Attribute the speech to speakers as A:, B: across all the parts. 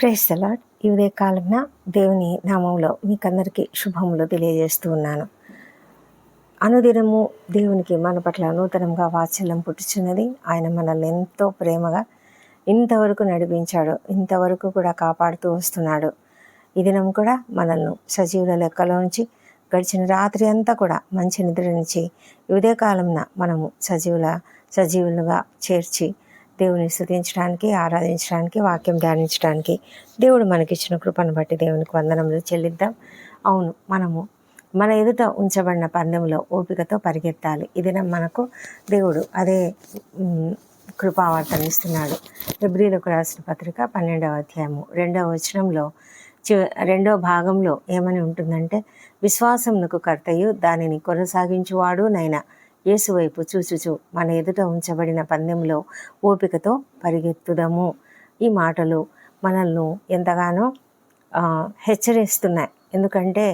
A: Praise lord ఈ ఉదయ కాలంన దేవుని నామంలో మీకందరికీ శుభములు తెలియజేస్తూ ఉన్నాను. అనుదినము దేవునికి మన పట్ల నూతనంగా వాత్సల్యం పుట్టుచున్నది. ఆయన మనల్ని ఎంతో ప్రేమగా ఇంతవరకు నడిపించాడు. ఇంతవరకు కూడా కాపాడుతూ వస్తున్నాడు. ఈ దినం కూడా మనల్ని సజీవుల లెక్కలోంచి గడిచిన రాత్రి అంతా కూడా మంచి నిద్ర నుంచి ఉదయకాలంన మనము సజీవుల సజీవులుగా చేర్చి దేవుని స్థుతించడానికి ఆరాధించడానికి వాక్యం ధ్యానించడానికి దేవుడు మనకిచ్చిన కృపను బట్టి దేవునికి వందనములు చెల్లిద్దాం. అవును మనము మన ఎదుట ఉంచబడిన పందెంలో ఓపికతో పరిగెత్తాలి. ఇది మనకు దేవుడు అదే కృపావర్తనిస్తున్నాడు కృపావార్తనిస్తున్నాడు ఫిబ్రిలకు రాసిన పత్రిక పన్నెండవ అధ్యాయము. రెండవ వచనంలో చి రెండవ భాగంలో ఏమని ఉంటుందంటే విశ్వాసమునకు కర్తయు దానిని కొనసాగించువాడు నైనా యేసువైపు చూచుచు మన ఎదుట ఉంచబడిన పందెంలో ఓపికతో పరిగెత్తుదము. ఈ మాటలు మనల్ని ఎంతగానో హెచ్చరిస్తున్నాయి. ఎందుకంటే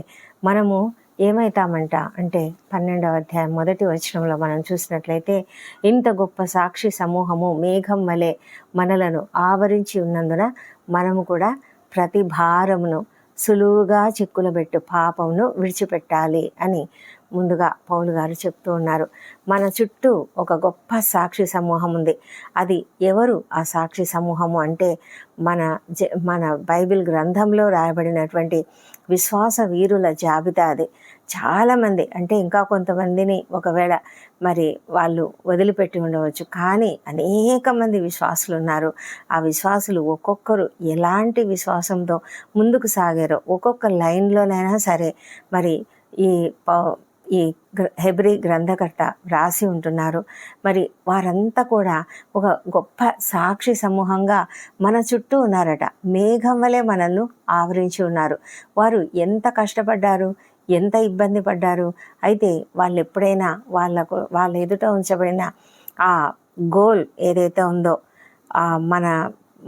A: మనము ఏమవుతామంట అంటే పన్నెండవ అధ్యాయం మొదటి వచనంలో మనం చూసినట్లయితే ఇంత గొప్ప సాక్షి సమూహము మేఘం వలె మనలను ఆవరించి ఉన్నందున మనము కూడా ప్రతి భారమును సులువుగా చిక్కులబెట్టు పాపమును విడిచిపెట్టాలి అని ముందుగా పౌలు గారు చెప్తూ ఉన్నారు. మన చుట్టూ ఒక గొప్ప సాక్షి సమూహం ఉంది. అది ఎవరు? ఆ సాక్షి సమూహము అంటే మన జ మన బైబిల్ గ్రంథంలో రాయబడినటువంటి విశ్వాస వీరుల జాబితా అది. చాలామంది అంటే ఇంకా కొంతమందిని ఒకవేళ మరి వాళ్ళు వదిలిపెట్టి ఉండవచ్చు. కానీ అనేక మంది విశ్వాసులు ఉన్నారు. ఆ విశ్వాసులు ఒక్కొక్కరు ఎలాంటి విశ్వాసంతో ముందుకు సాగారో ఒక్కొక్క లైన్లోనైనా సరే మరి ఈ ఈ గ్ర- హెబ్రీ గ్రంథకర్త వ్రాసి ఉంటున్నారు. మరి వారంతా కూడా ఒక గొప్ప సాక్షి సమూహంగా మన చుట్టూ ఉన్నారట. మేఘం వలె మనల్ని ఆవరించి ఉన్నారు. వారు ఎంత కష్టపడ్డారు ఎంత ఇబ్బంది పడ్డారు. అయితే వాళ్ళు ఎప్పుడైనా వాళ్ళకు వాళ్ళ ఎదుట ఉంచబడిన ఆ గోల్ ఏదైతే ఉందో మన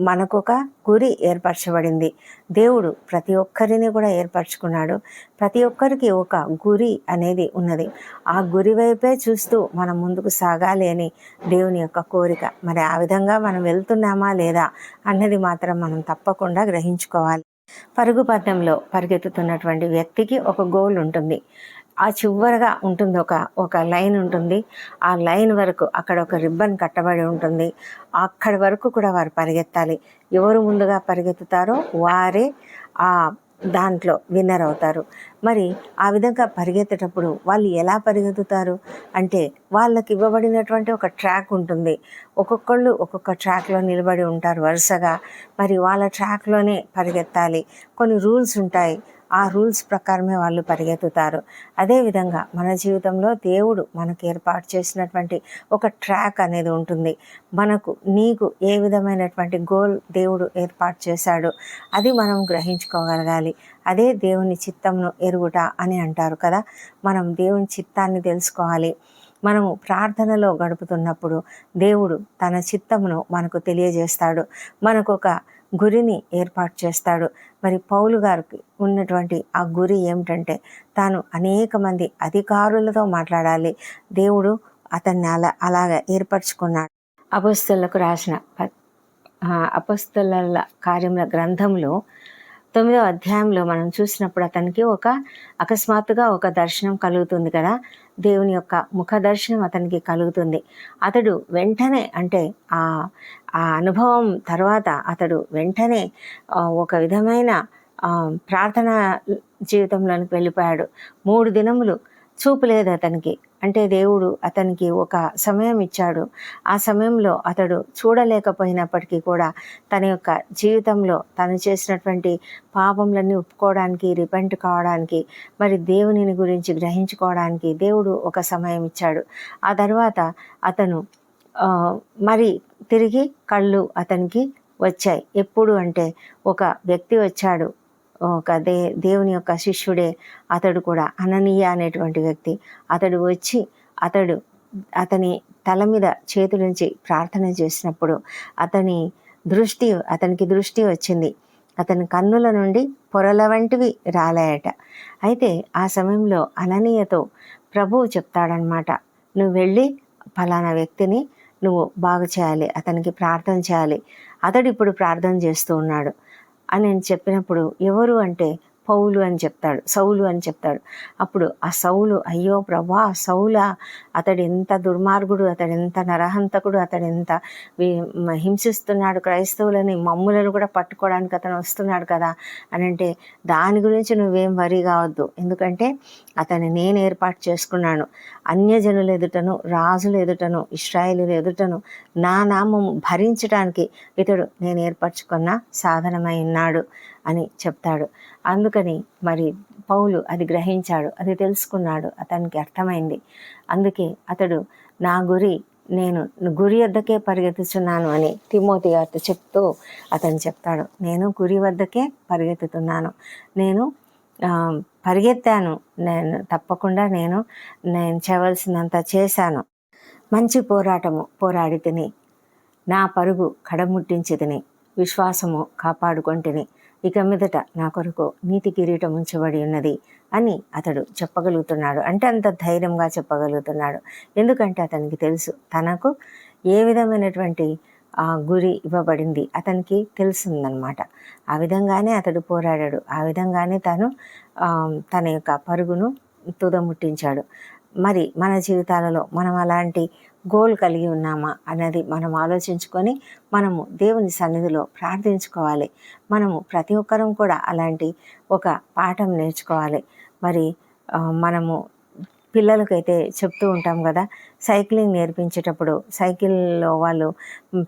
A: మనకొక గురి ఏర్పరచబడింది. దేవుడు ప్రతి ఒక్కరిని కూడా ఏర్పరచుకున్నాడు. ప్రతి ఒక్కరికి ఒక గురి అనేది ఉన్నది. ఆ గురి వైపే చూస్తూ మనం ముందుకు సాగాలి అని దేవుని యొక్క కోరిక. మరి ఆ విధంగా మనం వెళ్తున్నామా లేదా అన్నది మాత్రం మనం తప్పకుండా గ్రహించుకోవాలి. పరుగు పథంలో పరిగెత్తుతున్నటువంటి వ్యక్తికి ఒక గోల్ ఉంటుంది. ఆ చివరగా ఉంటుంది ఒక ఒక లైన్ ఉంటుంది. ఆ లైన్ వరకు అక్కడ ఒక రిబ్బన్ కట్టబడి ఉంటుంది. అక్కడి వరకు కూడా వారు పరిగెత్తాలి. ఎవరు ముందుగా పరిగెత్తుతారో వారే ఆ దాంట్లో విన్నర్ అవుతారు. మరి ఆ విధంగా పరిగెత్తేటప్పుడు వాళ్ళు ఎలా పరిగెత్తుతారు? అంటే వాళ్ళకి ఇవ్వబడినటువంటి ఒక ట్రాక్ ఉంటుంది. ఒక్కొక్కళ్ళు ఒక్కొక్క ట్రాక్లో నిలబడి ఉంటారు వరుసగా. మరి వాళ్ళ ట్రాక్లోనే పరిగెత్తాలి. కొన్ని రూల్స్ ఉంటాయి. ఆ రూల్స్ ప్రకారమే వాళ్ళు పరిగెత్తుతారు. అదేవిధంగా మన జీవితంలో దేవుడు మనకు ఏర్పాటు చేసినటువంటి ఒక ట్రాక్ అనేది ఉంటుంది. మనకు నీకు ఏ విధమైనటువంటి గోల్ దేవుడు ఏర్పాటు చేశాడో అది మనం గ్రహించుకోగలగాలి. అదే దేవుని చిత్తంను ఎరుగుట అని అంటారు కదా. మనం దేవుని చిత్తాన్ని తెలుసుకోవాలి. మనము ప్రార్థనలో గడుపుతున్నప్పుడు దేవుడు తన చిత్తమును మనకు తెలియజేస్తాడు. మనకు ఒక గురిని ఏర్పాటు చేస్తాడు. మరి పౌలు గారికి ఉన్నటువంటి ఆ గురి ఏమిటంటే తాను అనేక మంది అధికారులతో మాట్లాడాలి. దేవుడు అతన్ని అలా అలాగా ఏర్పరచుకున్నాడు. అపస్తులకు రాసిన అపస్తుల కార్యముల గ్రంథంలో తొమ్మిదవ అధ్యాయంలో మనం చూసినప్పుడు అతనికి ఒక అకస్మాత్తుగా ఒక దర్శనం కలుగుతుంది కదా. దేవుని యొక్క ముఖ దర్శనం అతనికి కలుగుతుంది. అతడు వెంటనే అంటే ఆ ఆ అనుభవం తర్వాత అతడు వెంటనే ఒక విధమైన ప్రార్థన జీవితంలోనికి వెళ్ళిపోయాడు. మూడు దినములు చూపు లేదు అతనికి. అంటే దేవుడు అతనికి ఒక సమయం ఇచ్చాడు. ఆ సమయంలో అతడు చూడలేకపోయినప్పటికీ కూడా తన యొక్క జీవితంలో తను చేసినటువంటి పాపములన్నీ ఒప్పుకోవడానికి రిపెంట్ కావడానికి మరి దేవునిని గురించి గ్రహించుకోవడానికి దేవుడు ఒక సమయం ఇచ్చాడు. ఆ తర్వాత అతను మరి తిరిగి కళ్ళు అతనికి వచ్చాయి. ఎప్పుడు అంటే ఒక వ్యక్తి వచ్చాడు. ఒక దే దేవుని యొక్క శిష్యుడే అతడు కూడా అననీయ అనేటువంటి వ్యక్తి. అతడు వచ్చి అతడు అతని తల మీద చేతులుంచి ప్రార్థన చేసినప్పుడు అతని దృష్టి అతనికి దృష్టి వచ్చింది. అతని కన్నుల నుండి పొరల వంటివి రాలాయట. అయితే ఆ సమయంలో అననీయతో ప్రభువు చెప్తాడనమాట నువ్వు వెళ్ళి ఫలానా వ్యక్తిని నువ్వు బాగు చేయాలి అతనికి ప్రార్థన చేయాలి. అతడు ఇప్పుడు ప్రార్థన చేస్తూ ఉన్నాడు. అని నేను చెప్పినప్పుడు ఎవరు అంటే పౌలు అని చెప్తాడు సౌలు అని చెప్తాడు. అప్పుడు ఆ సౌలు అయ్యో ప్రభా సౌల అతడు ఎంత దుర్మార్గుడు అతడు ఎంత నరహంతకుడు అతడు ఎంత హింసిస్తున్నాడు క్రైస్తవులని మమ్ములను కూడా పట్టుకోవడానికి అతను వస్తున్నాడు కదా అని అంటే దాని గురించి నువ్వేం వరి కావద్దు. ఎందుకంటే అతన్ని నేను ఏర్పాటు చేసుకున్నాను. అన్యజనుల ఎదుటను రాజుల ఎదుటను ఇస్రాయేలుల ఎదుటను నా నామం భరించడానికి ఇతడు నేను ఏర్పరచుకున్న సాధనమై ఉన్నాడు అని చెప్తాడు. అందుకని మరి పౌలు అది గ్రహించాడు అది తెలుసుకున్నాడు అతనికి అర్థమైంది. అందుకే అతడు నా గురి నేను గురి వద్దకే పరిగెత్తుచున్నాను అని తిమోతి గారితో చెప్తూ అతను చెప్తాడు. నేను గురి వద్దకే పరిగెత్తుతున్నాను. నేను పరిగెత్తాను. నేను తప్పకుండా నేను నేను చేయవలసినంత చేశాను. మంచి పోరాటము పోరాడి తిని. నా పరుగు కడముట్టించి తిని. విశ్వాసము కాపాడుకొంటిని. ఇక మీదట నా కొరకు నీతి కిరీటం ఉంచబడి ఉన్నది అని అతడు చెప్పగలుగుతున్నాడు. అంటే అంత ధైర్యంగా చెప్పగలుగుతున్నాడు. ఎందుకంటే అతనికి తెలుసు తనకు ఏ విధమైనటువంటి గురి ఇవ్వబడింది. అతనికి తెలిసిందనమాట ఆ విధంగానే అతడు పోరాడాడు. ఆ విధంగానే తను తన యొక్క పరుగును తుదముట్టించాడు. మరి మన జీవితాలలో మనం అలాంటి గోల్ కలిగి ఉన్నామా అన్నది మనం ఆలోచించుకొని మనము దేవుని సన్నిధిలో ప్రార్థించుకోవాలి. మనము ప్రతి ఒక్కరం కూడా అలాంటి ఒక పాఠం నేర్చుకోవాలి. మరి మనము పిల్లలకైతే చెప్తూ ఉంటాం కదా సైక్లింగ్ నేర్పించేటప్పుడు సైకిల్లో వాళ్ళు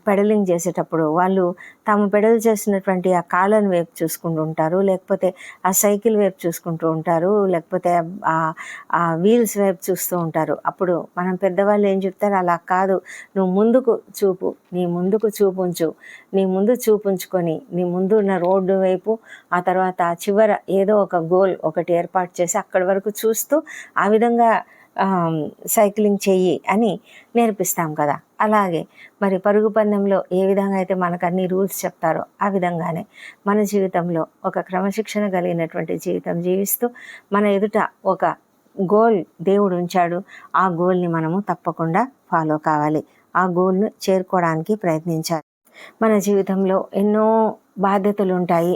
A: పెడలింగ్ చేసేటప్పుడు వాళ్ళు తాము పెడల్ చేసినటువంటి ఆ కాళ్ళను వైపు చూసుకుంటూ ఉంటారు లేకపోతే ఆ సైకిల్ వైపు చూసుకుంటూ ఉంటారు లేకపోతే ఆ వీల్స్ వైపు చూస్తూ ఉంటారు. అప్పుడు మనం పెద్దవాళ్ళు ఏం చెప్తారు? అలా కాదు. నువ్వు ముందుకు చూపు నీ ముందుకు చూపుంచు. నీ ముందు చూపుంచుకొని నీ ముందు ఉన్న రోడ్డు వైపు ఆ తర్వాత చివర ఏదో ఒక గోల్ ఒకటి ఏర్పాటు చేసి అక్కడి వరకు చూస్తూ ఆ విధంగా సైక్లింగ్ చెయ్యి అని నేర్పిస్తాం కదా. అలాగే మరి పరుగు పందెంలో ఏ విధంగా అయితే మనకు అన్ని రూల్స్ చెప్తారో ఆ విధంగానే మన జీవితంలో ఒక క్రమశిక్షణ కలిగినటువంటి జీవితం జీవిస్తూ మన ఎదుట ఒక గోల్ దేవుడు ఉంచాడు. ఆ గోల్ని మనము తప్పకుండా ఫాలో కావాలి. ఆ గోల్ను చేరుకోవడానికి ప్రయత్నించాలి. మన జీవితంలో ఎన్నో బాధ్యతలు ఉంటాయి.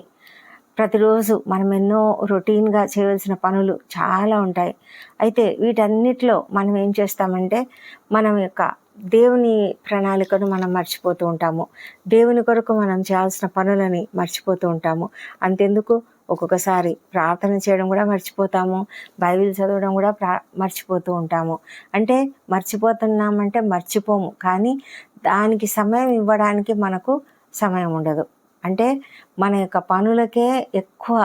A: ప్రతిరోజు మనం ఎన్నో రొటీన్గా చేయవలసిన పనులు చాలా ఉంటాయి. అయితే వీటన్నిటిలో మనం ఏం చేస్తామంటే మనం యొక్క దేవుని ప్రణాళికను మనం మర్చిపోతూ ఉంటాము. దేవుని కొరకు మనం చేయాల్సిన పనులని మర్చిపోతూ ఉంటాము. అంతెందుకు? ఒక్కొక్కసారి ప్రార్థన చేయడం కూడా మర్చిపోతాము. బైబిల్ చదవడం కూడా ప్రా మర్చిపోతూ ఉంటాము. అంటే మర్చిపోతున్నామంటే మర్చిపోము. కానీ దానికి సమయం ఇవ్వడానికి మనకు సమయం ఉండదు. అంటే మన యొక్క పనులకే ఎక్కువ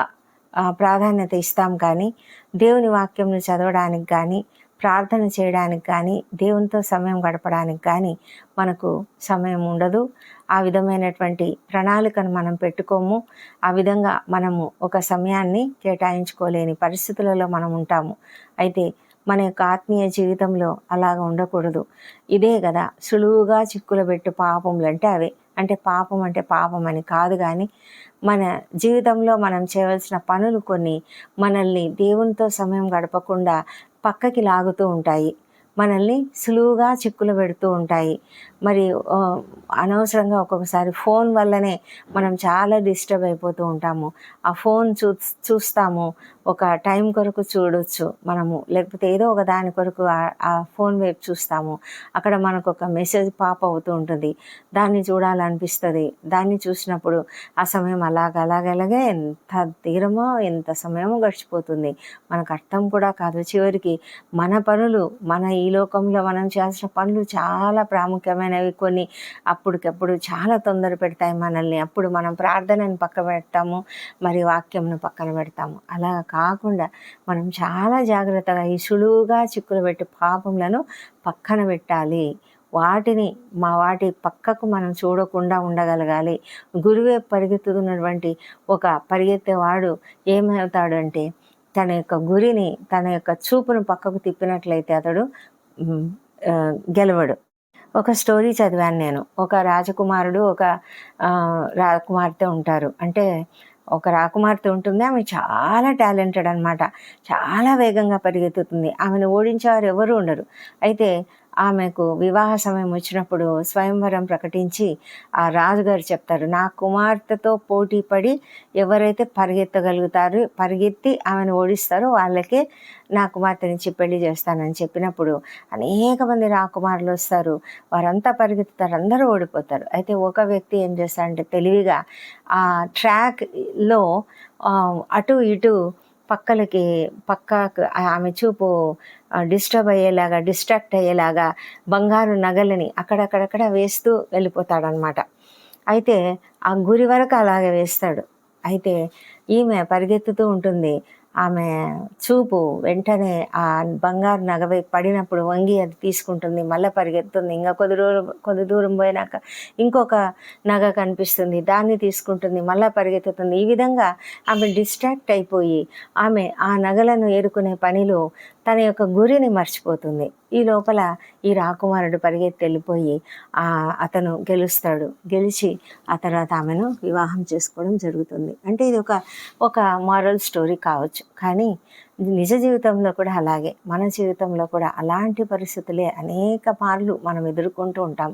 A: ప్రాధాన్యత ఇస్తాం కానీ దేవుని వాక్యంను చదవడానికి కానీ ప్రార్థన చేయడానికి కానీ దేవునితో సమయం గడపడానికి కానీ మనకు సమయం ఉండదు. ఆ విధమైనటువంటి ప్రణాళికను మనం పెట్టుకోము. ఆ విధంగా మనము ఒక సమయాన్ని కేటాయించుకోలేని పరిస్థితులలో మనం ఉంటాము. అయితే మన యొక్క ఆత్మీయ జీవితంలో అలాగ ఉండకూడదు. ఇదే కదా సులువుగా చిక్కులు పెట్టు పాపములు అంటే అవే. అంటే పాపం అంటే పాపం అని కాదు కానీ మన జీవితంలో మనం చేయవలసిన పనులు కొన్ని మనల్ని దేవునితో సమయం గడపకుండా పక్కకి లాగుతూ ఉంటాయి. మనల్ని సులువుగా చిక్కులు పెడుతూ ఉంటాయి. మరి అనవసరంగా ఒక్కొక్కసారి ఫోన్ వల్లనే మనం చాలా డిస్టర్బ్ అయిపోతూ ఉంటాము. ఆ ఫోన్ చూ చూస్తాము. ఒక టైం కొరకు చూడొచ్చు మనము. లేకపోతే ఏదో ఒక దాని కొరకు ఆ- ఫోన్ వైపు చూస్తాము. అక్కడ మనకు ఒక మెసేజ్ పాప్ అవుతూ ఉంటుంది. దాన్ని చూడాలనిపిస్తుంది. దాన్ని చూసినప్పుడు ఆ సమయం అలాగ అలాగలాగే ఎంత తీరమో ఎంత సమయమో గడిచిపోతుంది. మనకు అర్థం కూడా కాదు. చివరికి మన పనులు మన ఈ లోకంలో మనం చేసిన పనులు చాలా ప్రాముఖ్యమైనవి. కొన్ని అప్పటికప్పుడు చాలా తొందర పెడతాయి మనల్ని. అప్పుడు మనం ప్రార్థనని పక్క పెడతాము. మరి వాక్యంను పక్కన పెడతాము. అలా కాకుండా మనం చాలా జాగ్రత్తగా ఈ సులువుగా చిక్కులు పెట్టి పాపములను పక్కన పెట్టాలి. వాటిని మా వాటి పక్కకు మనం చూడకుండా ఉండగలగాలి. గురువే పరిగెత్తుతున్నటువంటి ఒక పరిగెత్తేవాడు ఏమవుతాడు అంటే తన యొక్క గురిని తన యొక్క చూపును పక్కకు తిప్పినట్లయితే అతడు గెలవడు. ఒక స్టోరీ చదివాను నేను. ఒక రాజకుమారుడు ఒక రాజకుమార్తె ఉంటారు. అంటే ఒక రాకుమార్తె ఉంటుంది. ఆమె చాలా టాలెంటెడ్ అనమాట చాలా వేగంగా పరిగెత్తుతుంది. ఆమెను ఓడించేవారు ఎవరు ఉండరు. అయితే ఆమెకు వివాహ సమయం వచ్చినప్పుడు స్వయంవరం ప్రకటించి ఆ రాజుగారు చెప్తారు నా కుమార్తెతో పోటీ పడి ఎవరైతే పరిగెత్తగలుగుతారో పరిగెత్తి ఆమెను ఓడిస్తారో వాళ్ళకే నా కుమార్తె నుంచి పెళ్ళి చేస్తానని చెప్పినప్పుడు అనేక మంది రాకుమారులు వస్తారు. వారంతా పరిగెత్తుతారు అందరూ ఓడిపోతారు. అయితే ఒక వ్యక్తి ఏం చేస్తారంటే తెలివిగా ఆ ట్రాక్లో అటు ఇటు పక్కలకి పక్క ఆమె చూపు డిస్టర్బ్ అయ్యేలాగా డిస్ట్రాక్ట్ అయ్యేలాగా బంగారు నగలని అక్కడక్కడక్కడ వేస్తూ వెళ్ళిపోతాడనమాట అయితే ఆ గురి వరకు అలాగే వేస్తాడు. అయితే ఈమె పరిగెత్తుతూ ఉంటుంది. ఆమె చూపు వెంటనే ఆ బంగారు నగవై పడినప్పుడు వంగి అది తీసుకుంటుంది మళ్ళీ పరిగెత్తుంది. ఇంకా కొద్ది దూరం కొద్ది దూరం పోయినాక ఇంకొక నగ కనిపిస్తుంది దాన్ని తీసుకుంటుంది మళ్ళీ పరిగెత్తుతుంది. ఈ విధంగా ఆమె డిస్ట్రాక్ట్ అయిపోయి ఆమె ఆ నగలను ఏరుకునే పనిలో తన యొక్క గురిని మర్చిపోతుంది. ఈ లోపల ఈ రాకుమారుడు పరిగెత్తి వెళ్ళిపోయి ఆ అతను గెలుస్తాడు. గెలిచి ఆ తర్వాత ఆమెను వివాహం చేసుకోవడం జరుగుతుంది. అంటే ఇది ఒక ఒక మారల్ స్టోరీ కావచ్చు. కానీ నిజ జీవితంలో కూడా అలాగే. మన జీవితంలో కూడా అలాంటి పరిస్థితులే అనేక మార్లు మనం ఎదుర్కొంటూ ఉంటాం.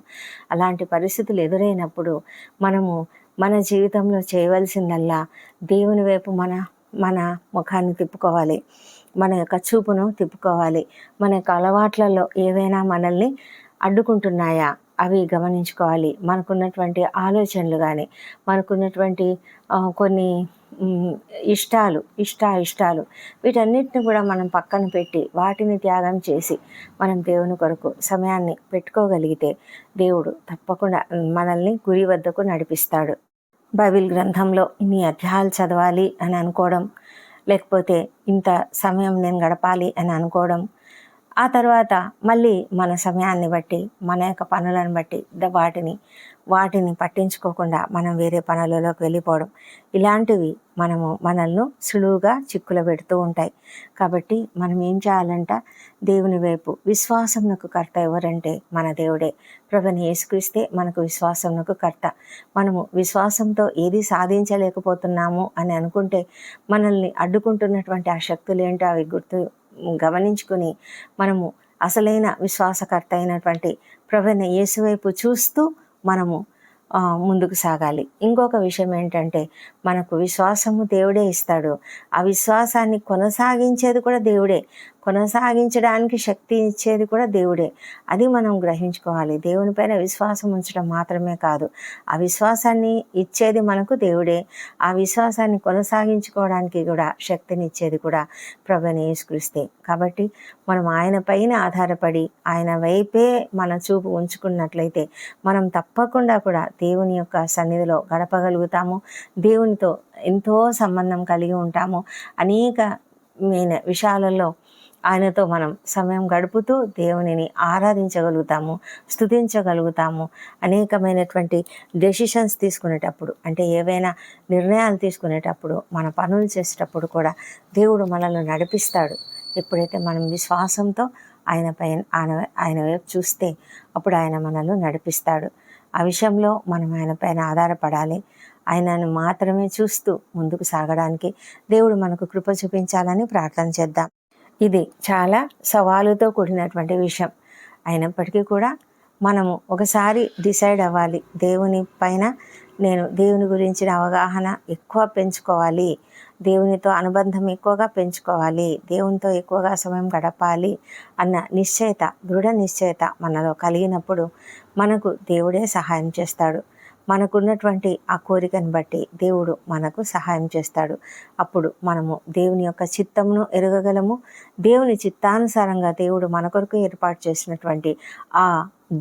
A: అలాంటి పరిస్థితులు ఎదురైనప్పుడు మనము మన జీవితంలో చేయవలసిందల్లా దేవుని వైపు మన మన ముఖాన్ని తిప్పుకోవాలి. మన యొక్క చూపును తిప్పుకోవాలి. మన యొక్క అలవాట్లలో ఏవైనా మనల్ని అడ్డుకుంటున్నాయా? అవి గమనించుకోవాలి. మనకున్నటువంటి ఆలోచనలు కానీ మనకున్నటువంటి కొన్ని ఇష్టాలు ఇష్ట ఇష్టాలు వీటన్నిటిని కూడా మనం పక్కన పెట్టి వాటిని త్యాగం చేసి మనం దేవుని కొరకు సమయాన్ని పెట్టుకోగలిగితే దేవుడు తప్పకుండా మనల్ని గురి వద్దకు నడిపిస్తాడు. బైబిల్ గ్రంథంలో ఇన్ని అధ్యాయాలు చదవాలి అని అనుకోవడం లేకపోతే ఇంత సమయం నేను గడపాలి అని అనుకోవడం ఆ తర్వాత మళ్ళీ మన సమయాన్ని బట్టి మన యొక్క పనులను బట్టి వాటిని వాటిని పట్టించుకోకుండా మనం వేరే పనులలోకి వెళ్ళిపోవడం. ఇలాంటివి మనము మనల్ని సులువుగా చిక్కులు పెడుతూ ఉంటాయి. కాబట్టి మనం ఏం చేయాలంట? దేవుని వైపు విశ్వాసంకు కర్త ఎవరంటే మన దేవుడే. ప్రభుని యేసుక్రీస్తే మనకు విశ్వాసంకు కర్త. మనము విశ్వాసంతో ఏది సాధించలేకపోతున్నాము అని అనుకుంటే మనల్ని అడ్డుకుంటున్నటువంటి ఆ శక్తులు ఏంటో అవి గుర్తు గమనించుకుని మనము అసలైన విశ్వాసకర్త అయినటువంటి ప్రభుని యేసువైపు చూస్తూ మనము ముందుకు సాగాలి. ఇంకొక విషయం ఏంటంటే మనకు విశ్వాసము దేవుడే ఇస్తాడు. ఆ విశ్వాసాన్ని కొనసాగించేది కూడా దేవుడే. కొనసాగించడానికి శక్తి ఇచ్చేది కూడా దేవుడే. అది మనం గ్రహించుకోవాలి. దేవుని పైన విశ్వాసం ఉంచడం మాత్రమే కాదు. ఆ విశ్వాసాన్ని ఇచ్చేది మనకు దేవుడే. ఆ విశ్వాసాన్ని కొనసాగించుకోవడానికి కూడా శక్తిని ఇచ్చేది కూడా ప్రభుని యేసుక్రీస్తే. కాబట్టి మనం ఆయన పైన ఆధారపడి ఆయన వైపే మన చూపు ఉంచుకున్నట్లయితే మనం తప్పకుండా కూడా దేవుని యొక్క సన్నిధిలో గడపగలుగుతాము. దేవునితో ఎంతో సంబంధం కలిగి ఉంటాము. అనేక విషయాలలో ఆయనతో మనం సమయం గడుపుతూ దేవునిని ఆరాధించగలుగుతాము స్థుతించగలుగుతాము. అనేకమైనటువంటి డెసిషన్స్ తీసుకునేటప్పుడు అంటే ఏవైనా నిర్ణయాలు తీసుకునేటప్పుడు మన పనులు చేసేటప్పుడు కూడా దేవుడు మనల్ని నడిపిస్తాడు. ఎప్పుడైతే మనం విశ్వాసంతో ఆయన పైన ఆయన ఆయన వైపు చూస్తే అప్పుడు ఆయన మనల్ని నడిపిస్తాడు. ఆ విషయంలో మనం ఆయన పైన ఆధారపడాలి. ఆయనను మాత్రమే చూస్తూ ముందుకు సాగడానికి దేవుడు మనకు కృప చూపించాలని ప్రార్థన చేద్దాం. ఇది చాలా సవాలుతో కూడినటువంటి విషయం. అయినప్పటికీ కూడా మనము ఒకసారి డిసైడ్ అవ్వాలి దేవుని పైన నేను దేవుని గురించిన అవగాహన ఎక్కువ పెంచుకోవాలి దేవునితో అనుబంధం ఎక్కువగా పెంచుకోవాలి దేవునితో ఎక్కువగా సమయం గడపాలి అన్న నిశ్చయత దృఢ నిశ్చయత మనలో కలిగినప్పుడు మనకు దేవుడే సహాయం చేస్తాడు. మనకున్నటువంటి ఆ కోరికను బట్టి దేవుడు మనకు సహాయం చేస్తాడు. అప్పుడు మనము దేవుని యొక్క చిత్తమును ఎరగగలము. దేవుని చిత్తానుసారంగా దేవుడు మన కొరకు ఏర్పాటు చేసినటువంటి ఆ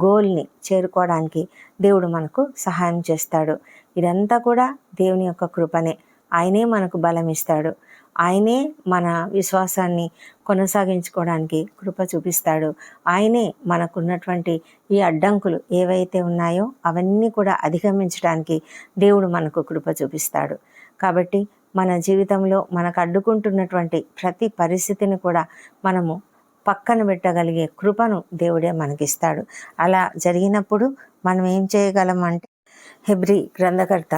A: గోల్ని చేరుకోవడానికి దేవుడు మనకు సహాయం చేస్తాడు. ఇదంతా కూడా దేవుని యొక్క కృపనే. ఆయనే మనకు బలం ఇస్తాడు ఆయనే మన విశ్వాసాన్ని కొనసాగించుకోవడానికి కృప చూపిస్తాడు. ఆయనే మనకున్నటువంటి ఈ అడ్డంకులు ఏవైతే ఉన్నాయో అవన్నీ కూడా అధిగమించడానికి దేవుడు మనకు కృప చూపిస్తాడు. కాబట్టి మన జీవితంలో మనకు అడ్డుకుంటున్నటువంటి ప్రతి పరిస్థితిని కూడా మనము పక్కన పెట్టగలిగే కృపను దేవుడే మనకిస్తాడు. అలా జరిగినప్పుడు మనం ఏం చేయగలం అంటే హెబ్రి గ్రంథకర్త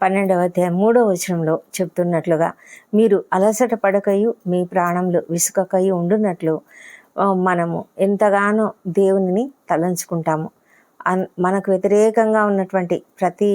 A: పన్నెండవ అధ్యాయం మూడవ వచనంలో చెప్తున్నట్లుగా మీరు అలసట పడకయు మీ ప్రాణంలో విసుకకయు ఉండున్నట్లు మనము ఎంతగానో దేవునిని తలంచుకుంటాము. అన్ మనకు వ్యతిరేకంగా ఉన్నటువంటి ప్రతి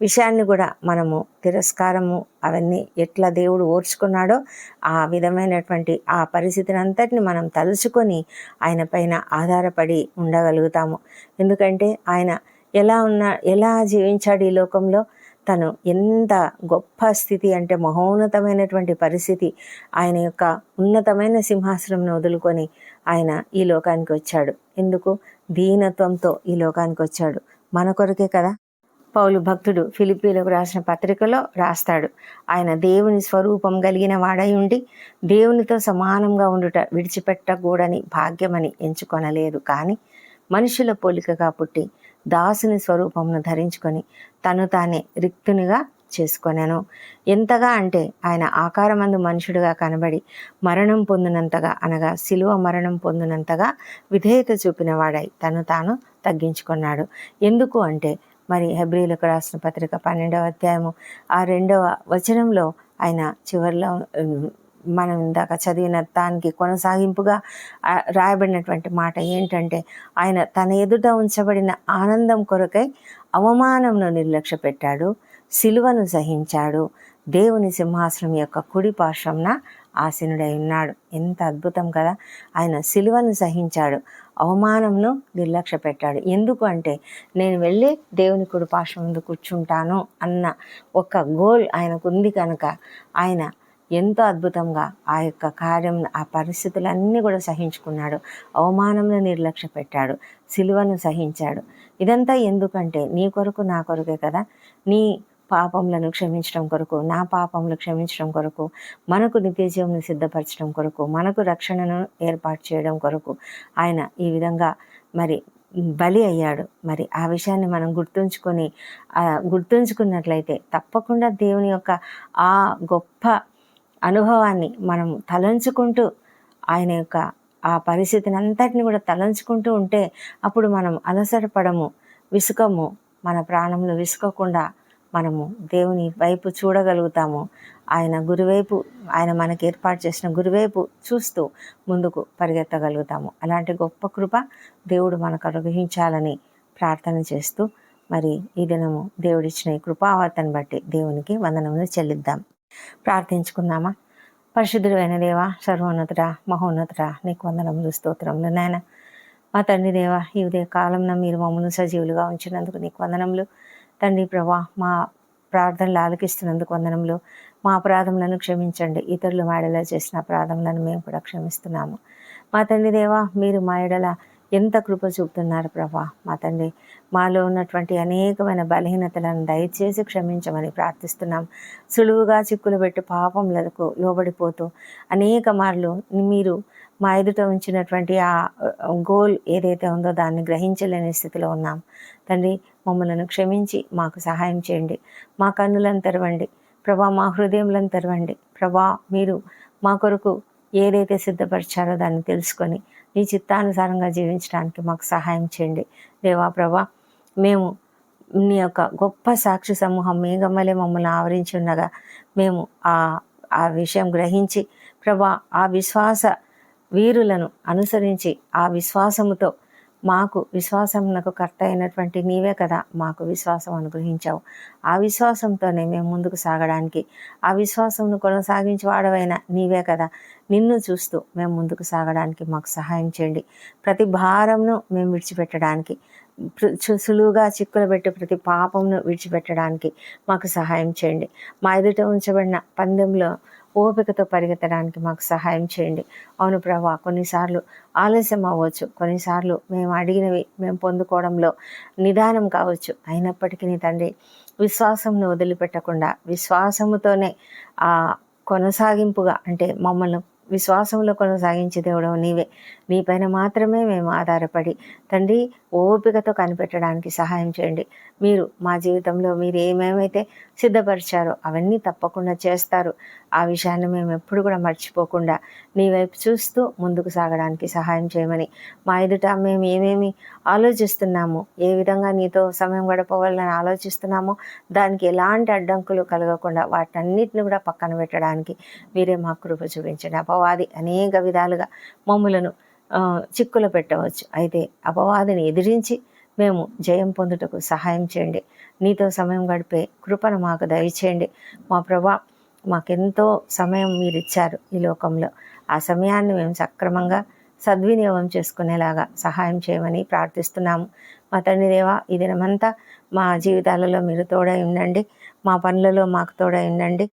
A: విషయాన్ని కూడా మనము తిరస్కారము అవన్నీ ఎట్లా దేవుడు ఓర్చుకున్నాడో ఆ విధమైనటువంటి ఆ పరిస్థితిని అంతటిని మనం తలుచుకొని ఆయన పైన ఆధారపడి ఉండగలుగుతాము. ఎందుకంటే ఆయన ఎలా ఉన్న ఎలా జీవించాడు ఈ లోకంలో? తను ఎంత గొప్ప స్థితి అంటే మహోన్నతమైనటువంటి పరిస్థితి. ఆయన యొక్క ఉన్నతమైన సింహాసనం వదులుకొని ఆయన ఈ లోకానికి వచ్చాడు. ఎందుకు? దీనత్వంతో ఈ లోకానికి వచ్చాడు. మన కొరకే కదా? పౌలు భక్తుడు ఫిలిపీలకు రాసిన పత్రికలో రాస్తాడు. ఆయన దేవుని స్వరూపం కలిగిన వాడై ఉండి దేవునితో సమానంగా ఉండుట విడిచిపెట్టకూడని భాగ్యమని ఎంచుకొనలేదు. కానీ మనుషుల పోలికగా పుట్టి దాసుని స్వరూపమును ధరించుకొని తను తానే రిక్తునిగా చేసుకొనెను. ఎంతగా అంటే ఆయన ఆకారమందు మనుషుడుగా కనబడి మరణం పొందినంతగా అనగా శిలువ మరణం పొందినంతగా విధేయత చూపిన వాడై తను తాను తగ్గించుకున్నాడు. ఎందుకు అంటే మరి హెబ్రిలకు రాసిన పత్రిక పన్నెండవ అధ్యాయము ఆ రెండవ వచనంలో ఆయన చివరిలో మనం ఇందాక చదివిన దానికి కొనసాగింపుగా రాయబడినటువంటి మాట ఏంటంటే ఆయన తన ఎదుట ఉంచబడిన ఆనందం కొరకై అవమానంను నిర్లక్ష్య పెట్టాడు సిలువను సహించాడు దేవుని సింహాసనం యొక్క కుడి పార్శ్వంన ఆసీనుడై ఉన్నాడు. ఎంత అద్భుతం కదా! ఆయన సిలువను సహించాడు అవమానంను నిర్లక్ష్య పెట్టాడు ఎందుకు అంటే నేను వెళ్ళి దేవుని కుడి పార్శ్వం ముందు కూర్చుంటాను అన్న ఒక గోల్ ఆయనకు ఉంది కనుక ఆయన ఎంతో అద్భుతంగా ఆ యొక్క కార్యం ఆ పరిస్థితులన్నీ కూడా సహించుకున్నాడు. అవమానంలో నిర్లక్ష్య పెట్టాడు. సిలువను సహించాడు. ఇదంతా ఎందుకంటే నీ కొరకు నా కొరకే కదా. నీ పాపములను క్షమించడం కొరకు నా పాపములు క్షమించడం కొరకు మనకు నిత్య జీవంను సిద్ధపరచడం కొరకు మనకు రక్షణను ఏర్పాటు చేయడం కొరకు ఆయన ఈ విధంగా మరి బలి అయ్యాడు. మరి ఆ విషయాన్ని మనం గుర్తుంచుకొని గుర్తుంచుకున్నట్లయితే తప్పకుండా దేవుని యొక్క ఆ గొప్ప అనుభవాన్ని మనం తలంచుకుంటూ ఆయన యొక్క ఆ పరిస్థితిని అంతటిని కూడా తలంచుకుంటూ ఉంటే అప్పుడు మనం అలసటపడము విసుకము మన ప్రాణంలో విసుకోకుండా మనము దేవుని వైపు చూడగలుగుతాము. ఆయన గురువైపు ఆయన మనకి ఏర్పాటు చేసిన గురువైపు చూస్తూ ముందుకు పరిగెత్తగలుగుతాము. అలాంటి గొప్ప కృప దేవుడు మనకు అనుగ్రహించాలని ప్రార్థన చేస్తూ మరి ఈ దినము దేవుడిచ్చిన ఈ కృపావార్తను బట్టి దేవునికి వందనములు చెల్లిద్దాం. ప్రార్థించుకుందామా? పరిశుద్ధుడైన దేవ సర్వోన్నతుడ మహోన్నతుడ నీకు వందనములు స్తోత్రములు నాయన. మా తండ్రి దేవ ఈ ఉదయ కాలంలో మీరు మమ్మల్ని సజీవులుగా ఉంచినందుకు నీకు వందనములు. తండ్రి ప్రభా మా ప్రార్థనలు ఆలకిస్తున్నందుకు వందనములు. మా అపరాధములను క్షమించండి. ఇతరులు మా ఎడల చేసిన అపరాధములను మేము కూడా క్షమిస్తున్నాము. మా తండ్రి దేవ మీరు మా ఎడల ఎంత కృప చూపుతున్నారు ప్రభా. మా తండ్రి మాలో ఉన్నటువంటి అనేకమైన బలహీనతలను దయచేసి క్షమించమని ప్రార్థిస్తున్నాం. సులువుగా చిక్కులు పెట్టి పాపములకు లోబడిపోతూ అనేక మార్లు మీరు మా ఎదుట ఉంచినటువంటి ఆ గోల్ ఏదైతే ఉందో దాన్ని గ్రహించలేని స్థితిలో ఉన్నాం. తండ్రి మమ్మలను క్షమించి మాకు సహాయం చేయండి. మా కన్నులను తెరవండి. ప్రభా మా హృదయంలను తెరవండి. ప్రభా మీరు మా కొరకు ఏదైతే సిద్ధపరిచారో దాన్ని తెలుసుకొని నీ చిత్తానుసారంగా జీవించడానికి మాకు సహాయం చేయండి. దేవా ప్రభా మేము నీ యొక్క గొప్ప సాక్షి సమూహం మేఘమ్మలే మమ్మల్ని ఆవరించి ఉండగా మేము ఆ ఆ విషయం గ్రహించి ప్రభా ఆ విశ్వాస వీరులను అనుసరించి ఆ విశ్వాసముతో మాకు విశ్వాసమునకు కర్త అయినటువంటి నీవే కదా మాకు విశ్వాసం అనుగ్రహించావు. ఆ విశ్వాసంతోనే మేము ముందుకు సాగడానికి ఆ విశ్వాసంను కొనసాగించి వాడవైన నీవే కదా. నిన్ను చూస్తూ మేము ముందుకు సాగడానికి మాకు సహాయం చేయండి. ప్రతి భారంను మేము విడిచిపెట్టడానికి సులువుగా చిక్కులు పెట్టి ప్రతి పాపంను విడిచిపెట్టడానికి మాకు సహాయం చేయండి. మా ఎదుట ఉంచబడిన పందెంలో ఓపికతో పరిగెత్తడానికి మాకు సహాయం చేయండి. అవును ప్రభా కొన్నిసార్లు ఆలస్యం అవ్వచ్చు. కొన్నిసార్లు మేము అడిగినవి మేము పొందుకోవడంలో నిదానం కావచ్చు. అయినప్పటికీ నీ తండ్రి విశ్వాసంను వదిలిపెట్టకుండా విశ్వాసముతోనే ఆ కొనసాగింపుగా అంటే మమ్మల్ని విశ్వాసంలో కొనసాగించే దేవుడవు నీవే. నీపైన మాత్రమే మేము ఆధారపడి తండ్రి ఓపికతో కనిపెట్టడానికి సహాయం చేయండి. మీరు మా జీవితంలో మీరు ఏమేమైతే సిద్ధపరిచారో అవన్నీ తప్పకుండా చేస్తారు. ఆ విషయాన్ని మేము ఎప్పుడు కూడా మర్చిపోకుండా నీ వైపు చూస్తూ ముందుకు సాగడానికి సహాయం చేయమని మా ఎదుట మేము ఏమేమి ఆలోచిస్తున్నాము ఏ విధంగా నీతో సమయం గడపవాలని ఆలోచిస్తున్నామో దానికి ఎలాంటి అడ్డంకులు కలగకుండా వాటన్నిటిని కూడా పక్కన పెట్టడానికి మీరే మా కృప చూపించండి. అపవాది అనేక విధాలుగా మమ్ములను చిక్కులు పెట్టవచ్చు. అయితే అపవాదిని ఎదిరించి మేము జయం పొందుటకు సహాయం చేయండి. నీతో సమయం గడిపే కృపను మాకు దయచేయండి. మా ప్రభా మాకెంతో సమయం మీరు ఇచ్చారు ఈ లోకంలో. ఆ సమయాన్ని మేము సక్రమంగా సద్వినియోగం చేసుకునేలాగా సహాయం చేయమని ప్రార్థిస్తున్నాము. మా తండ్రి దేవా ఈ దినమంతా మా జీవితాలలో మీరు తోడై ఉండండి. మా పనులలో మాకు తోడై ఉండండి.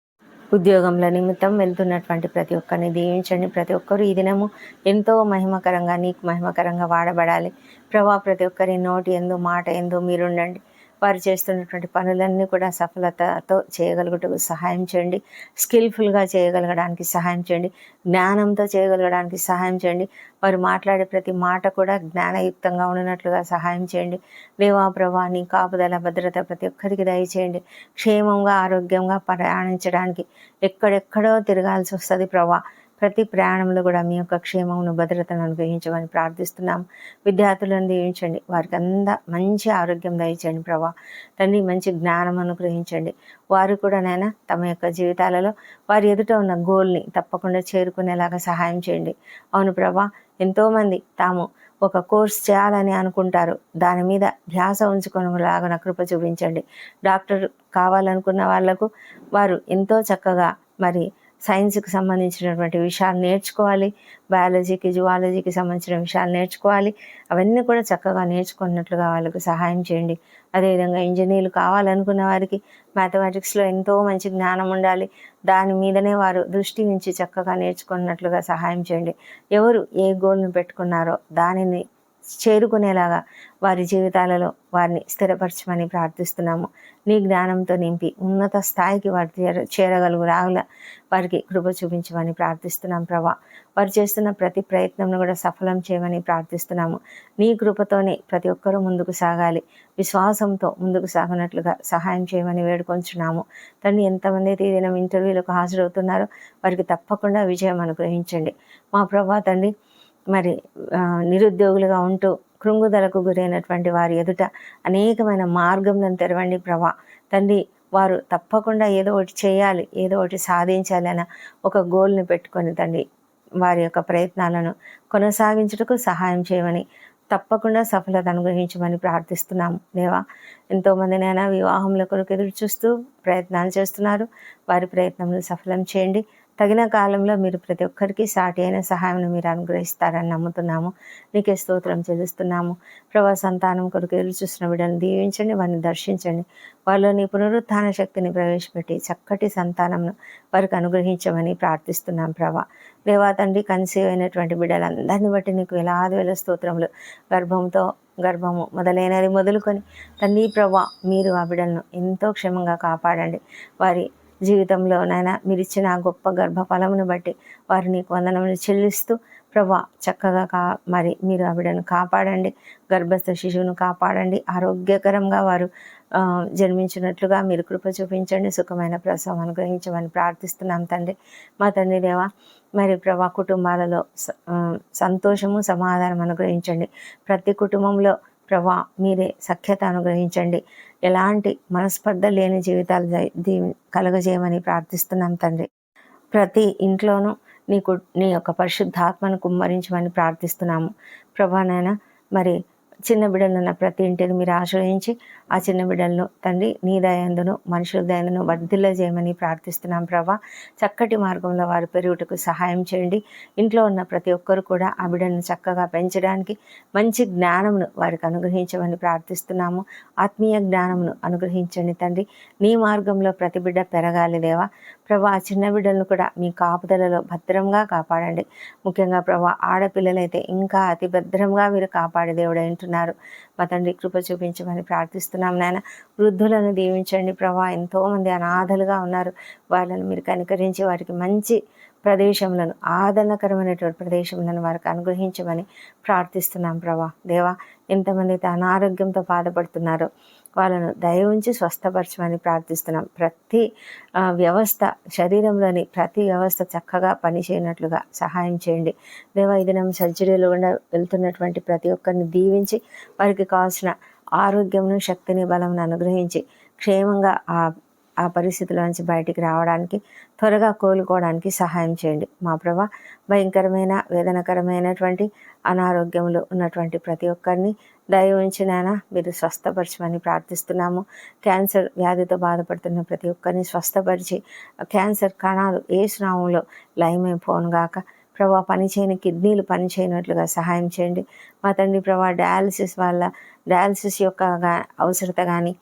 A: ఉద్యోగంలో నిమిత్తం వెళ్తున్నటువంటి ప్రతి ఒక్కరిని దీవించండి. ప్రతి ఒక్కరు ఈ దినము ఎంతో మహిమకరంగా నీకు మహిమకరంగా వాడబడాలి. ప్రభా ప్రతి ఒక్కరి నోటి ఎందు మాట ఎందు మీరుండండి. వారు చేస్తున్నటువంటి పనులన్నీ కూడా సఫలతతో చేయగలుగుటకు సహాయం చేయండి. స్కిల్ఫుల్గా చేయగలగడానికి సహాయం చేయండి. జ్ఞానంతో చేయగలగడానికి సహాయం చేయండి. వారు మాట్లాడే ప్రతి మాట కూడా జ్ఞానయుక్తంగా ఉన్నట్లుగా సహాయం చేయండి. దేవా ప్రభా కాపుదల భద్రత ప్రతి ఒక్కరికి దయచేయండి. క్షేమంగా ఆరోగ్యంగా ప్రయాణించడానికి ఎక్కడెక్కడో తిరగాల్సి వస్తుంది ప్రభా. ప్రతి ప్రయాణంలో కూడా మీ యొక్క క్షేమమును భద్రతను అనుగ్రహించమని ప్రార్థిస్తున్నాం. విద్యార్థులను దీవించండి. వారికి అంద మంచి ఆరోగ్యం దయచేయండి ప్రభా. తండ్రి మంచి జ్ఞానం అనుగ్రహించండి. వారు కూడా నైనా తమ యొక్క జీవితాలలో వారి ఎదుట ఉన్న గోల్ని తప్పకుండా చేరుకునేలాగా సహాయం చేయండి. అవును ప్రభా ఎంతోమంది తాము ఒక కోర్స్ చేయాలని అనుకుంటారు. దాని మీద ధ్యాస ఉంచుకునేలాగా కృప చూపించండి. డాక్టర్ కావాలనుకున్న వాళ్ళకు వారు ఎంతో చక్కగా మరి సైన్స్కి సంబంధించినటువంటి విషయాలు నేర్చుకోవాలి. బయాలజీకి జువాలజీకి సంబంధించిన విషయాలు నేర్చుకోవాలి. అవన్నీ కూడా చక్కగా నేర్చుకున్నట్లుగా వాళ్ళకు సహాయం చేయండి. అదేవిధంగా ఇంజనీర్లు కావాలనుకున్న వారికి మ్యాథమెటిక్స్లో ఎంతో మంచి జ్ఞానం ఉండాలి. దాని మీదనే వారు దృష్టి నుంచి చక్కగా నేర్చుకున్నట్లుగా సహాయం చేయండి. ఎవరు ఏ గోల్ను పెట్టుకున్నారో దానిని చేరుకునేలాగా వారి జీవితాలలో వారిని స్థిరపరచమని ప్రార్థిస్తున్నాము. నీ జ్ఞానంతో నింపి ఉన్నత స్థాయికి వారి చేర చేరగలుగులాగా వారికి కృప చూపించమని ప్రార్థిస్తున్నాం ప్రభా. వారు చేస్తున్న ప్రతి ప్రయత్నంను కూడా సఫలం చేయమని ప్రార్థిస్తున్నాము. నీ కృపతోనే ప్రతి ఒక్కరూ ముందుకు సాగాలి. విశ్వాసంతో ముందుకు సాగినట్లుగా సహాయం చేయమని వేడుకొంచున్నాము. తండ్రి ఎంతమంది అయితే ఈ దినం ఇంటర్వ్యూలకు హాజరవుతున్నారో వారికి తప్పకుండా విజయం అనుగ్రహించండి. మా ప్రభా తండ్రి మరి నిరుద్యోగులుగా ఉంటూ కృంగుదలకు గురైనటువంటి వారి ఎదుట అనేకమైన మార్గంలను తెరవండి ప్రభా. తండ్రి వారు తప్పకుండా ఏదో ఒకటి చేయాలి ఏదో ఒకటి సాధించాలి అన్న ఒక గోల్ని పెట్టుకొని తండ్రి వారి యొక్క ప్రయత్నాలను కొనసాగించుటకు సహాయం చేయమని తప్పకుండా సఫలత అనుగ్రహించమని ప్రార్థిస్తున్నాము. దేవా ఎంతోమంది నైనా వివాహంలో కొరకు ఎదురు చూస్తూ ప్రయత్నాలు చేస్తున్నారు. వారి ప్రయత్నములు సఫలం చేయండి. తగిన కాలంలో మీరు ప్రతి ఒక్కరికి సాటి అయిన సహాయం మీరు అనుగ్రహిస్తారని నమ్ముతున్నాము. నీకే స్తోత్రం చెల్లిస్తున్నాము. ప్రభా సంతానం కొరకు ఎదురు చూసిన బిడ్డను దీవించండి వారిని దర్శించండి. వారిలో నీ పునరుత్థాన శక్తిని ప్రవేశపెట్టి చక్కటి సంతానంను వారికి అనుగ్రహించమని ప్రార్థిస్తున్నాం ప్రభా. దేవా తండ్రి కన్సీవ్ అయినటువంటి బిడ్డలందరిని బట్టి నీకు వేలాది వేల స్తోత్రములు. గర్భంతో గర్భము మొదలైనది మొదలుకొని తండ్రి ప్రభా మీరు ఆ బిడ్డలను ఎంతో క్షేమంగా కాపాడండి. వారి జీవితంలోనైనా మీరు ఇచ్చిన ఆ గొప్ప గర్భఫలమును బట్టి వారు నీకు వందనములు చెల్లిస్తూ ప్రభా చక్కగా కా మరి మీరు ఆవిడను కాపాడండి. గర్భస్థ శిశువును కాపాడండి. ఆరోగ్యకరంగా వారు జన్మించినట్లుగా మీరు కృప చూపించండి. సుఖమైన ప్రసవం అనుగ్రహించమని ప్రార్థిస్తున్నాం తండ్రి. మా తండ్రి దేవా మరి ప్రభా కుటుంబాలలో స- సంతోషము సమాధానం అనుగ్రహించండి. ప్రతి కుటుంబంలో ప్రభా మీరే సఖ్యత అనుగ్రహించండి. ఎలాంటి మనస్పర్ధ లేని జీవితాలు కలగజేయమని ప్రార్థిస్తున్నాం తండ్రి. ప్రతి ఇంట్లోనూ నీకు నీ యొక్క పరిశుద్ధాత్మను కుమ్మరించమని ప్రార్థిస్తున్నాము. ప్రభానైనా మరి చిన్న బిడ్డలున్న ప్రతి ఇంటిని మీరు ఆశ్రయించి ఆ చిన్న బిడ్డలను తండ్రి నీ దయందును మనుషుల దయందును వర్ధిల్ల చేయమని ప్రార్థిస్తున్నాం ప్రభా. చక్కటి మార్గంలో వారు పెరుగుటకు సహాయం చేయండి. ఇంట్లో ఉన్న ప్రతి ఒక్కరు కూడా ఆ బిడ్డను చక్కగా పెంచడానికి మంచి జ్ఞానమును వారికి అనుగ్రహించమని ప్రార్థిస్తున్నాము. ఆత్మీయ జ్ఞానమును అనుగ్రహించండి తండ్రి. నీ మార్గంలో ప్రతి బిడ్డ పెరగాలి దేవా. ప్రభా ఆ చిన్న బిడ్డలను కూడా మీ కాపుదలలో భద్రంగా కాపాడండి. ముఖ్యంగా ప్రభా ఆడపిల్లలైతే ఇంకా అతి భద్రంగా మీరు కాపాడే దేవుడు అంటున్నారు మా తండ్రి కృప చూపించమని ప్రార్థిస్తున్నాం నాయన. వృద్ధులను దీవించండి ప్రభా. ఎంతోమంది అనాథలుగా ఉన్నారు. వాళ్ళని మీరు కనికరించి వారికి మంచి ప్రదేశములను ఆదరణకరమైనటువంటి ప్రదేశములను వారికి అనుగ్రహించమని ప్రార్థిస్తున్నాం ప్రభా. దేవా ఎంతమంది అయితే అనారోగ్యంతో బాధపడుతున్నారో వాళ్ళను దయ ఉంచి స్వస్థపరచమని ప్రార్థిస్తున్నాం. ప్రతి ఆ, వ్యవస్థ శరీరంలోని ప్రతి వ్యవస్థ చక్కగా పనిచేయనట్లుగా సహాయం చేయండి. దేవా ఇది నమ్మ సర్జరీలో గుండా వెళ్తున్నటువంటి ప్రతి ఒక్కరిని దీవించి వారికి కావాల్సిన ఆరోగ్యమును శక్తిని బలంను అనుగ్రహించి క్షేమంగా ఆ ఆ పరిస్థితుల నుంచి బయటికి రావడానికి త్వరగా కోలుకోవడానికి సహాయం చేయండి. మా ప్రభా భయంకరమైన వేదనకరమైనటువంటి అనారోగ్యంలో ఉన్నటువంటి ప్రతి ఒక్కరిని దయ ఉంచినైనా మీరు స్వస్థపరచమని ప్రార్థిస్తున్నాము. క్యాన్సర్ వ్యాధితో బాధపడుతున్న ప్రతి ఒక్కరిని స్వస్థపరిచి క్యాన్సర్ కణాలు ఏ స్నామంలో లయమైపోను గాక. ప్రభా పనిచేయని కిడ్నీలు పనిచేయనట్లుగా సహాయం చేయండి. మా తండ్రి ప్రభా డయాలసిస్ వల్ల డయాలసిస్ యొక్క అవసరత కానీ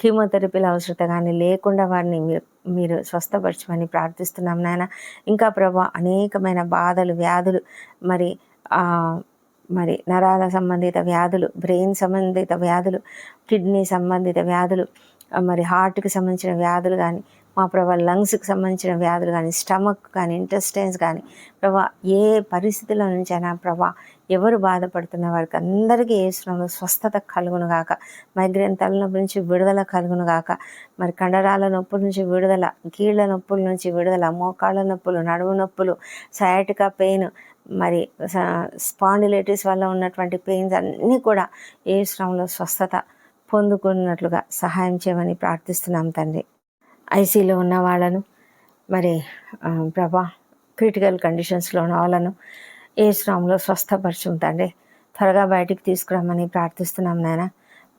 A: కీమోథెరపీల అవసరత కానీ లేకుండా వారిని మీరు మీరు స్వస్థపరచమని ప్రార్థిస్తున్నాం నాయన. ఇంకా ప్రభా అనేకమైన బాధలు వ్యాధులు మరి మరి నరాల సంబంధిత వ్యాధులు బ్రెయిన్ సంబంధిత వ్యాధులు కిడ్నీ సంబంధిత వ్యాధులు మరి హార్ట్కి సంబంధించిన వ్యాధులు కానీ మా ప్రభా లంగ్స్కి సంబంధించిన వ్యాధులు కానీ స్టమక్ కానీ ఇంటెస్టైన్స్ కానీ ప్రభా ఏ పరిస్థితుల నుంచి అయినా ప్రభా ఎవరు బాధపడుతున్న వారికి అందరికీ ఏసునంలో స్వస్థత కలుగును గాక. మైగ్రేన్ తలనొప్పి నుంచి విడుదల కలుగును గాక. మరి కండరాల నొప్పుల నుంచి విడుదల కీళ్ళ నొప్పుల నుంచి విడుదల మోకాళ్ళ నొప్పులు నడుము నొప్పులు సయాటికా పెయిన్ మరి స్పాండిలైటిస్ వల్ల ఉన్నటువంటి పెయిన్స్ అన్నీ కూడా ఏ శ్రమంలో స్వస్థత పొందుకున్నట్లుగా సహాయం చేయమని ప్రార్థిస్తున్నాం తండ్రి. ఐసీలో ఉన్న వాళ్ళను మరి ప్రభా క్రిటికల్ కండిషన్స్లో ఉన్న వాళ్ళను ఏ శ్రమంలో స్వస్థపరచు తండ్రి త్వరగా బయటికి తీసుకురామని ప్రార్థిస్తున్నాం నాయన.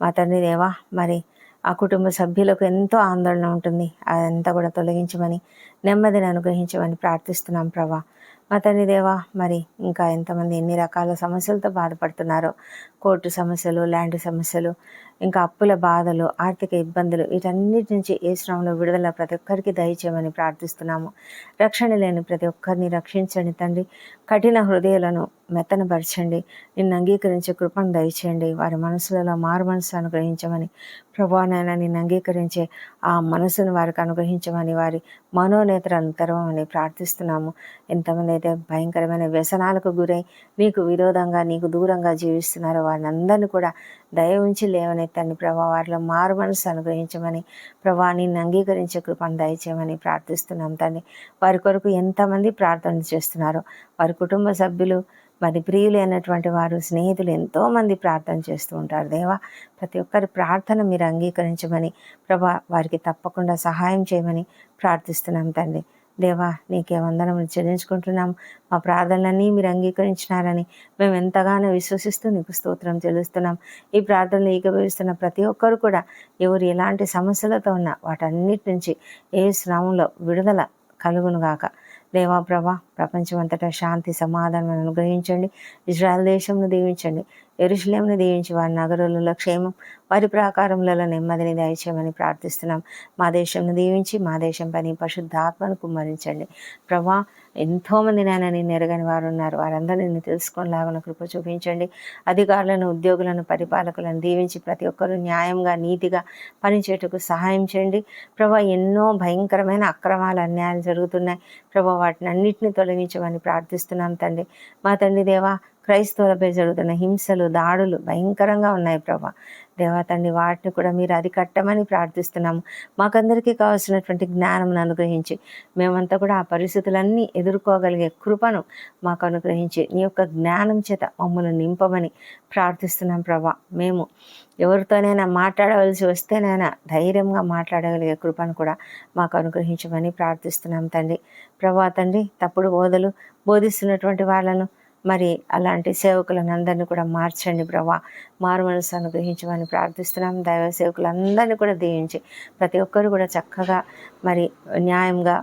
A: మా తండ్రి దేవా మరి ఆ కుటుంబ సభ్యులకు ఎంతో ఆందోళన ఉంటుంది. అదంతా కూడా తొలగించమని నెమ్మదిని అనుగ్రహించమని ప్రార్థిస్తున్నాం ప్రభా. మా తండ్రి దేవా మరి ఇంకా ఎంతమంది ఎన్ని రకాల సమస్యలతో బాధపడుతున్నారో కోర్టు సమస్యలు ల్యాండ్ సమస్యలు ఇంకా అప్పుల బాధలు ఆర్థిక ఇబ్బందులు వీటన్నిటి నుంచి ఏ శ్రమంలో విడుదల ప్రతి ఒక్కరికి దయచేయమని ప్రార్థిస్తున్నాము. రక్షణ లేని ప్రతి ఒక్కరిని రక్షించండి తండ్రి. కఠిన హృదయాలను మెత్తనపరచండి. నిన్ను అంగీకరించే కృపను దయచేయండి. వారి మనసులలో మారు మనసు అనుగ్రహించమని ప్రభానైనా నిన్ను అంగీకరించే ఆ మనసును వారికి అనుగ్రహించమని వారి మనోనేతరాలను తెరవమని ప్రార్థిస్తున్నాము. ఎంతమంది అయితే భయంకరమైన వ్యసనాలకు గురై నీకు విరోధంగా నీకు దూరంగా జీవిస్తున్నారో వారిని అందరినీ కూడా దయ ఉంచి లేవనెత్తండి ప్రభా. వారిలో మారు మనసు అనుగ్రహించమని ప్రభా నిన్ను అంగీకరించే కృపను దయచేయమని ప్రార్థిస్తున్నాం తండ్రి. వారి కొరకు ఎంతమంది ప్రార్థనలు చేస్తున్నారో? వారి కుటుంబ సభ్యులు మరి ప్రియులు అయినటువంటి వారు స్నేహితులు ఎంతోమంది ప్రార్థన చేస్తూ ఉంటారు. దేవా ప్రతి ఒక్కరి ప్రార్థన మీరు అంగీకరించమని ప్రభా వారికి తప్పకుండా సహాయం చేయమని ప్రార్థిస్తున్నాం తండ్రి. దేవా నీకే వందనములు చెల్లించుకుంటున్నాం మా ప్రార్థనలన్నీ మీరు అంగీకరించినారని మేము ఎంతగానో విశ్వసిస్తూ నీకు స్తోత్రం చెల్లిస్తున్నాం. ఈ ప్రార్థనలు ఏకీభవిస్తున్న ప్రతి ఒక్కరు కూడా ఎవరు ఎలాంటి సమస్యలతో ఉన్నా వాటన్నిటి నుంచి ఏ శ్రమంలో విడుదల కలుగునుగాక. దేవా ప్రభా ప్రపంచమంతటా శాంతి సమాధానం అనుగ్రహించండి. ఇజ్రాయల్ దేశంను దీవించండి. ఎరుశలేంను దీవించి వారి నగరులలో క్షేమం వారి ప్రాకారములలో నెమ్మదిని దయచేయమని ప్రార్థిస్తున్నాం. మా దేశంను దీవించి మా దేశం పని పరిశుద్ధాత్మను కుమ్మరించండి. ప్రభా ఎంతోమంది నాయన నేను ఎరగని వారు ఉన్నారు. వారందరూ నిన్ను తెలుసుకునేలాగా కృప చూపించండి. అధికారులను ఉద్యోగులను పరిపాలకులను దీవించి ప్రతి ఒక్కరూ న్యాయంగా నీతిగా పనిచేటకు సహాయం చేయండి. ప్రభా ఎన్నో భయంకరమైన అక్రమాలు అన్యాయాలు జరుగుతున్నాయి. ప్రభా వాటిని అన్నింటినీ తొలగించమని ప్రార్థిస్తున్నాం తండ్రి. మా తండ్రి దేవా క్రైస్తవులపై జరుగుతున్న హింసలు దాడులు భయంకరంగా ఉన్నాయి ప్రభా. దేవా తండ్రి వాటిని కూడా మీరు అరికట్టమని ప్రార్థిస్తున్నాము. మాకందరికీ కావాల్సినటువంటి జ్ఞానం అనుగ్రహించి మేమంతా కూడా ఆ పరిస్థితులన్నీ ఎదుర్కోగలిగే కృపను మాకు అనుగ్రహించి నీ యొక్క జ్ఞానం చేత మమ్మల్ని నింపమని ప్రార్థిస్తున్నాం ప్రభా. మేము ఎవరితోనైనా మాట్లాడవలసి వస్తేనైనా ధైర్యంగా మాట్లాడగలిగే కృపను కూడా మాకు అనుగ్రహించమని ప్రార్థిస్తున్నాం తండ్రి. ప్రభా తండ్రి తప్పుడు బోధలు బోధిస్తున్నటువంటి వాళ్ళను మరి అలాంటి సేవకులను అందరినీ కూడా మార్చండి ప్రభా. మారు మనసు అనుగ్రహించమని ప్రార్థిస్తున్నాం. దైవ సేవకులందరినీ కూడా దీవించి ప్రతి ఒక్కరు కూడా చక్కగా మరి న్యాయంగా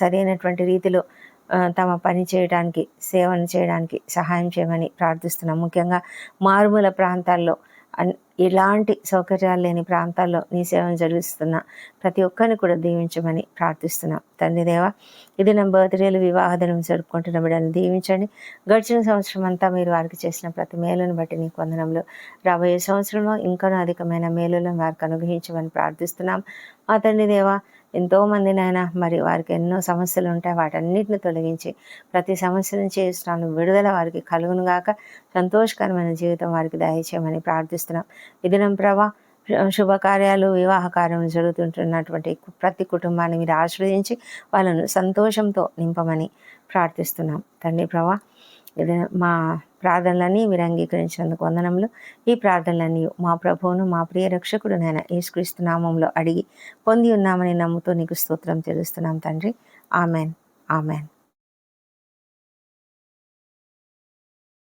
A: సరైనటువంటి రీతిలో తమ పని చేయడానికి సేవను చేయడానికి సహాయం చేయమని ప్రార్థిస్తున్నాం. ముఖ్యంగా మారుమూల ప్రాంతాల్లో ఎలాంటి సౌకర్యాలు లేని ప్రాంతాల్లో నీ సేవను జరిగిస్తున్న ప్రతి ఒక్కరిని కూడా దీవించమని ప్రార్థిస్తున్నాం. తండ్రి దేవ ఇది నా బర్త్డేలు వివాహ దినం జరుపుకుంటున్న బిడ్డను దీవించండి. గడిచిన సంవత్సరం అంతా మీరు వారికి చేసిన ప్రతి మేలును బట్టి నీ కొందనంలో రాబోయే సంవత్సరంలో ఇంకనూ అధికమైన మేలులను వారికి అనుగ్రహించమని ప్రార్థిస్తున్నాం. మా తండ్రి దేవ ఎంతోమంది నాయన మరి వారికి ఎన్నో సమస్యలు ఉంటాయి వాటన్నిటిని తొలగించి ప్రతి సమస్య నుంచి ఇష్టాలను విడుదల వారికి కలుగును గాక. సంతోషకరమైన జీవితం వారికి దయచేయమని ప్రార్థిస్తున్నాం. ఇదినం ప్రభా శుభకార్యాలు వివాహ కార్యములు జరుగుతుంటున్నటువంటి ప్రతి కుటుంబాన్ని మీరు ఆశ్రయించి వాళ్ళను సంతోషంతో నింపమని ప్రార్థిస్తున్నాం. తండ్రి ప్రభా ఇది మా ప్రార్థనలన్నీ మీరు అంగీకరించినందుకు వందనములు. ఈ ప్రార్థనలన్నీ మా ప్రభువును మా ప్రియ రక్షకుడు నాయన యేసుక్రీస్తు నామంలో అడిగి పొంది ఉన్నామని నమ్ముతూ నీకు స్తోత్రం తెలుస్తున్నాం తండ్రి. ఆమెన్. ఆమెన్.